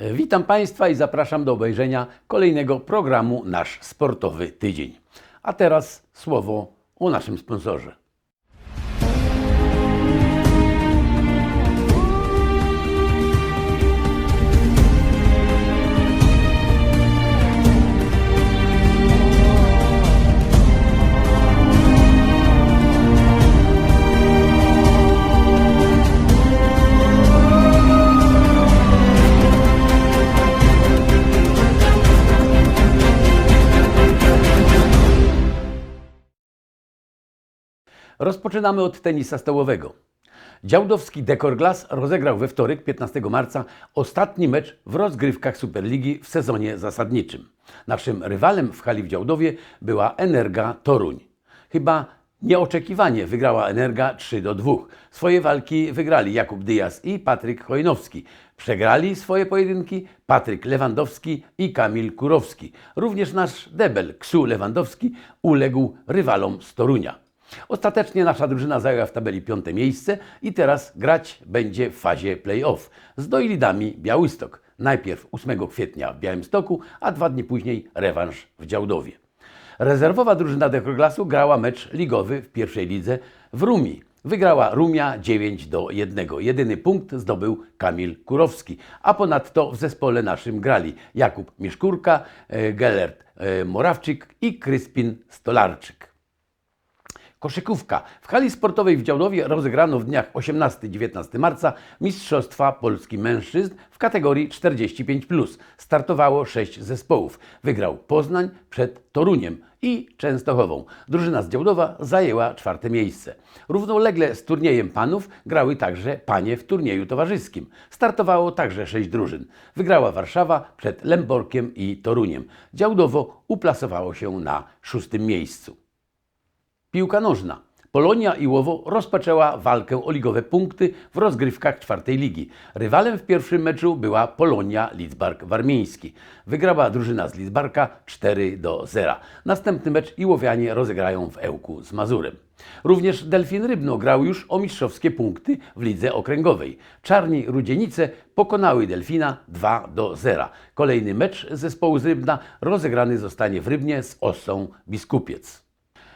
Witam Państwa i zapraszam do obejrzenia kolejnego programu Nasz Sportowy Tydzień. A teraz słowo o naszym sponsorze. Rozpoczynamy od tenisa stołowego. Działdowski Dekor Glass rozegrał we wtorek, 15 marca, ostatni mecz w rozgrywkach Superligi w sezonie zasadniczym. Naszym rywalem w hali w Działdowie była Energa Toruń. Chyba nieoczekiwanie wygrała Energa 3 do 2. Swoje walki wygrali Jakub Dyjas i Patryk Chojnowski. Przegrali swoje pojedynki Patryk Lewandowski i Kamil Kurowski. Również nasz debel Ksu Lewandowski uległ rywalom z Torunia. Ostatecznie nasza drużyna zajęła w tabeli piąte miejsce i teraz grać będzie w fazie play-off z Doilidami Białystok. Najpierw 8 kwietnia w Białymstoku, a dwa dni później rewanż w Działdowie. Rezerwowa drużyna Dekroglasu grała mecz ligowy w pierwszej lidze w Rumi. Wygrała Rumia 9 do 1. Jedyny punkt zdobył Kamil Kurowski, a ponadto w zespole naszym grali Jakub Miszkurka, e, Gellert e, Morawczyk i Kryspin Stolarczyk. Koszykówka. W hali sportowej w Działdowie rozegrano w dniach 18-19 marca Mistrzostwa Polski Mężczyzn w kategorii 45+. Startowało sześć zespołów. Wygrał Poznań przed Toruniem i Częstochową. Drużyna z Działdowa zajęła czwarte miejsce. Równolegle z turniejem panów grały także panie w turnieju towarzyskim. Startowało także sześć drużyn. Wygrała Warszawa przed Lęborkiem i Toruniem. Działdowo uplasowało się na szóstym miejscu. Piłka nożna. Polonia Iłowo rozpoczęła walkę o ligowe punkty w rozgrywkach czwartej ligi. Rywalem w pierwszym meczu była Polonia Lidzbark Warmiński. Wygrała drużyna z Lidzbarka 4 do 0. Następny mecz Iłowianie rozegrają w Ełku z Mazurem. Również Delfin Rybno grał już o mistrzowskie punkty w lidze okręgowej. Czarni Rudzienice pokonały Delfina 2 do 0. Kolejny mecz zespołu z Rybna rozegrany zostanie w Rybnie z Ossą Biskupiec.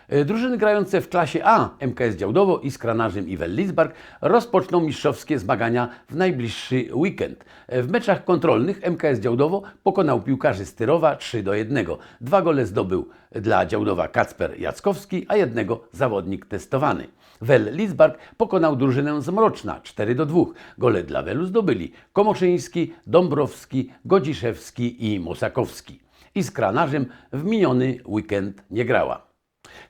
E, Drużyny grające w klasie A MKS Działdowo i z Kranarzem Iwel rozpoczną mistrzowskie zmagania w najbliższy weekend. E, W meczach kontrolnych MKS Działdowo pokonał piłkarzy z Tyrowa 3 do 1. Dwa gole zdobył dla Działdowa Kacper Jackowski, a jednego zawodnik testowany. Wel Lidzbark pokonał drużynę z Mroczna 4 do 2. Gole dla Welu zdobyli Komoszyński, Dąbrowski, Godziszewski i Mosakowski. I z w miniony weekend nie grała.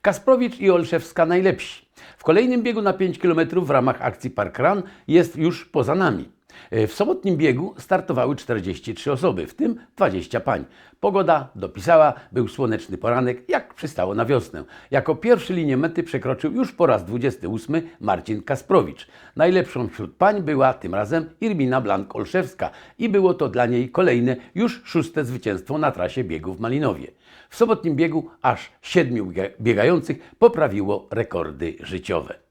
Kasprowicz i Olszewska najlepsi. W kolejnym biegu na 5 km w ramach akcji Park Run jest już poza nami. E, W sobotnim biegu startowały 43 osoby, w tym 20 pań. Pogoda dopisała, był słoneczny poranek, jak przystało na wiosnę. Jako pierwszy linię mety przekroczył już po raz 28 Marcin Kasprowicz. Najlepszą wśród pań była tym razem Irmina Blank-Olszewska i było to dla niej kolejne, już szóste zwycięstwo na trasie biegu w Malinowie. W sobotnim biegu aż siedmiu biega- biegających poprawiło rekordy życiowe.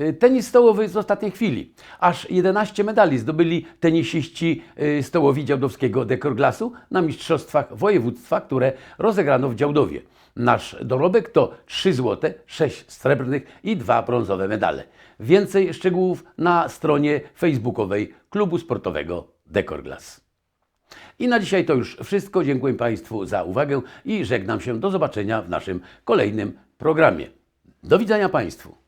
Y, Tenis stołowy z ostatniej chwili. Aż 11 medali zdobyli tenisiści y, stołowi Działdowskiego Dekorglasu na Mistrzostwach Województwa, które rozegrano w Działdowie. Nasz dorobek to 3 złote, 6 srebrnych i 2 brązowe medale. Więcej szczegółów na stronie facebookowej Klubu Sportowego Dekorglas. I na dzisiaj to już wszystko. Dziękuję Państwu za uwagę i żegnam się. Do zobaczenia w naszym kolejnym programie. Do widzenia Państwu.